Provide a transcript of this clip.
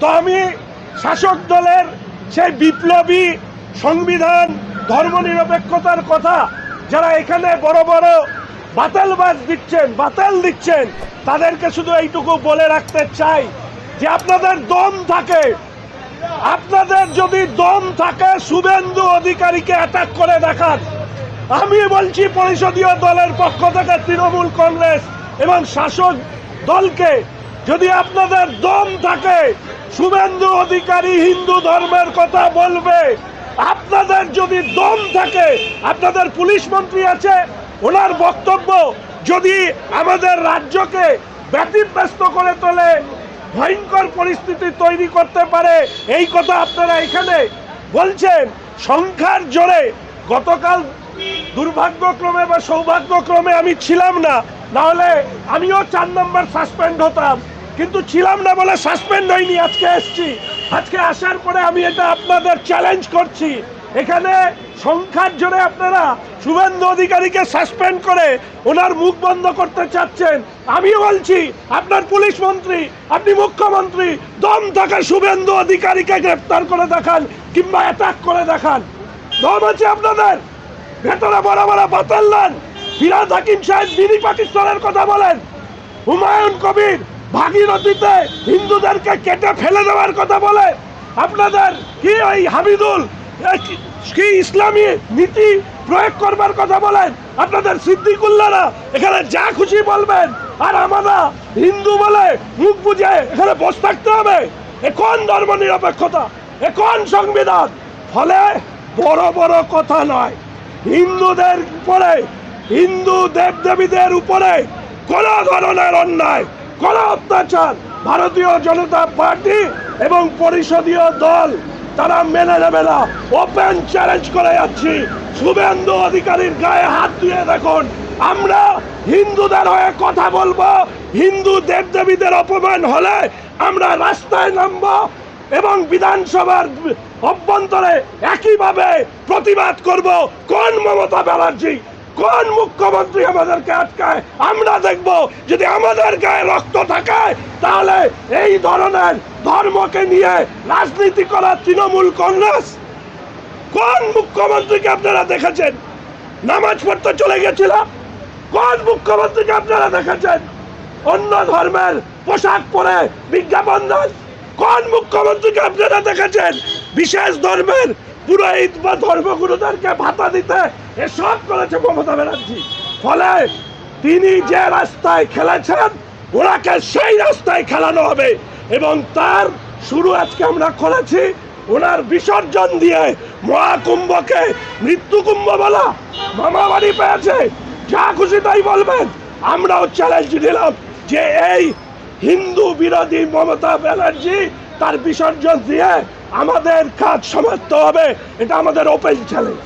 তো আমি শাসক দলের সেই বিপ্লবী সংবিধান, ধর্মনিরপেক্ষতার কথা যারা এখানে বড় বড় বাতালবাজ দিচ্ছেন, বাতাল দিচ্ছেন, তাদেরকে শুধু এইটুকু বলে রাখতে চাই যে আপনাদের দম থাকে। আপনাদের যদি দম থাকে, শুভেন্দু অধিকারীকে অ্যাটাক করে দেখান। আমি বলছি পরিষদীয় দলের পক্ষ থেকে তৃণমূল কংগ্রেস এবং শাসক দলকে যদি আপনাদের দম থাকে, শুভেন্দু অধিকারী হিন্দু ধর্মের কথা বলবে। আপনাদের যদি দম থাকে, আপনাদের পুলিশ মন্ত্রী আছে, ওনার বক্তব্য যদি আমাদের রাজ্যকে ব্যতিব্যস্ত করে তোলে, ভয়ঙ্কর পরিস্থিতি তৈরি করতে পারে, এই কথা আপনারা এখানে বলছেন। সংখ্যার জোরে গতকাল দুর্ভাগ্যক্রমে বা সৌভাগ্যক্রমে আমি ছিলাম না, নাহলে আমিও চার নম্বর সাসপেন্ড হতাম। কিন্তু ছিলাম না বলে সাসপেন্ড হয়নি আজকে এসছি। আজকে আসার পরে আমি এটা আপনাদের চ্যালেঞ্জ করছি। এখানে সংখ্যার জোরে আপনারা শুভেন্দু অধিকারীকে সাসপেন্ড করে ওনার মুখ বন্ধ করতে চাচ্ছেন। আমি বলছি, আপনার পুলিশ মন্ত্রী, আপনি মুখ্যমন্ত্রী, দম থাকা শুভেন্দু অধিকারীকে গ্রেপ্তার করে দেখান কিংবা অ্যাটাক করে দেখান। দম আছে আপনাদের। ভেতরে বড় বড় বাতাল্লান ফিরাজ হাকিম সাহেব বিনি পাকিস্তানের কথা বলেন, হুমায়ুন কবির ভাগীরথীতে হিন্দুদেরকে কেটে ফেলে দেওয়ার কথা বলে আপনাদের কি ওই হামিদুল কি- ইসলামী নীতি প্রয়োগ করবার কথা বলেন? আপনাদের সিদ্দিকুল্লারা এখানে যা খুশি বলবেন, আর আমরা হিন্দু বলে মুখ বুঝে এখানে বসে থাকতে হবে। এখন ধর্ম নিরপেক্ষতা? এ কোন সংবিধান? ফলে বড় বড় কথা নয়। হিন্দুদের উপরে, হিন্দু দেবদেবীদের উপরে কোনো ধরনের অন্যায় কোন অত্যাচার ভারতীয় জনতা পার্টি এবং পরিষদীয় দল, তারা মেনে নেবে না। ওপেন চ্যালেঞ্জ করে যাচ্ছি। শুভেন্দু অধিকারীর গায়ে হাত দিয়ে দেখুন। আমরা হিন্দুদের হয়ে কথা বলব। হিন্দু দেবদেবীদের অপমান হলে আমরা রাস্তায় নামবো এবং বিধানসভার অভ্যন্তরে একইভাবে প্রতিবাদ করব। কোন মমতা ব্যানার্জি কোন মুখ্যমন্ত্রী আমাদেরকে আটকায়? আমরা দেখব যদি আমাদের গায়ে রক্ত থাকে, তাহলে এই ধরনের ধর্মকে নিয়ে রাজনীতি করা তৃণমূল কংগ্রেস। কোন মুখ্যমন্ত্রীকে আপনারা দেখেছেন? নামাজ পড়তে চলে গেছিল কোন মুখ্যমন্ত্রীকে আপনারা দেখেছেন? অন্য ধর্মের পোশাক পরে বিজ্ঞাপন দেন। কোন মুখ্যমন্ত্রীকে আপনারা দেখেছেন? বিশেষ ধর্মের পুরোহিত বা ধর্মগুরুদেরকে ভাতা দিতে এসব করেছে মমতা ব্যানার্জি। ফলে তিনি যে রাস্তায় খেলেছেন, ওনাকে সেই রাস্তায় খেলানো হবে এবং তার শুরু আজকে আমরা করেছি ওনার বিসর্জন দিয়ে মহাকুম্ভকে মৃত্যুকুম্ভ বলা। মামা বাড়ি পেয়েছে, যা খুশি তাই বলবেন। আমরাও চ্যালেঞ্জ দিলাম যে এই হিন্দু বিরোধী মমতা ব্যানার্জি তার বিসর্জন দিয়ে আমাদের কাজ সমাপ্ত হবে। এটা আমাদের ওপেন চ্যালেঞ্জ